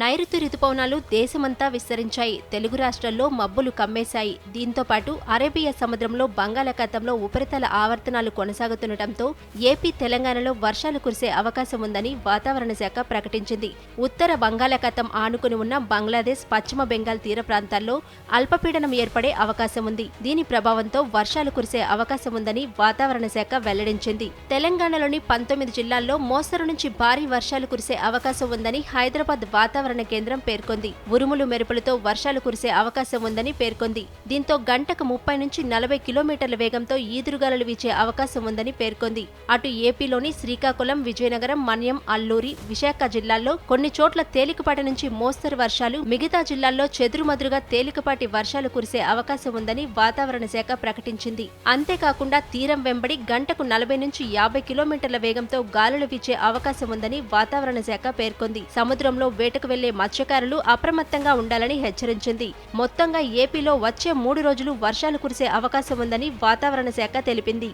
నైరుతి రుతుపవనాలు దేశమంతా విస్తరించాయి. తెలుగు రాష్ట్రాల్లో మబ్బులు కమ్మేశాయి. దీంతో పాటు అరేబియా సముద్రంలో బంగాళాఖాతంలో ఉపరితల ఆవర్తనాలు కొనసాగుతుండటంతో ఏపీ తెలంగాణలో వర్షాలు కురిసే అవకాశం ఉందని వాతావరణ శాఖ ప్రకటించింది. ఉత్తర బంగాళాఖాతం ఆనుకుని ఉన్న బంగ్లాదేశ్ పశ్చిమ బెంగాల్ తీర ప్రాంతాల్లో అల్పపీడనం ఏర్పడే అవకాశం ఉంది. దీని ప్రభావంతో వర్షాలు కురిసే అవకాశం ఉందని వాతావరణ శాఖ వెల్లడించింది. తెలంగాణలోని పంతొమ్మిది జిల్లాల్లో మోస్తరు నుంచి భారీ వర్షాలు కురిసే అవకాశం ఉందని హైదరాబాద్ వాతావరణ కేంద్రం పేర్కొంది. ఉరుములు మెరుపులతో వర్షాలు కురిసే అవకాశం ఉందని పేర్కొంది. దీంతో గంటకు ముప్పై నుంచి నలభై కిలోమీటర్ల వేగంతో ఈదురుగాలు వీచే అవకాశం ఉందని పేర్కొంది. అటు ఏపీలోని శ్రీకాకుళం విజయనగరం మన్యం అల్లూరి విశాఖ జిల్లాల్లో కొన్ని చోట్ల తేలికపాటి నుంచి మోస్తరు వర్షాలు మిగతా జిల్లాల్లో చెదురుమదురుగా తేలికపాటి వర్షాలు కురిసే అవకాశం ఉందని వాతావరణ శాఖ ప్రకటించింది. అంతేకాకుండా తీరం వెంబడి గంటకు నలభై నుంచి యాభై కిలోమీటర్ల వేగంతో గాలులు వీచే అవకాశం ఉందని వాతావరణ శాఖ పేర్కొంది. సముద్రంలో వేటకు వెళ్ళే మత్స్యకారులు అప్రమత్తంగా ఉండాలని హెచ్చరించింది. మొత్తంగా ఏపీలో వచ్చే మూడు రోజులు వర్షాలు కురిసే అవకాశం ఉందని వాతావరణ శాఖ తెలిపింది.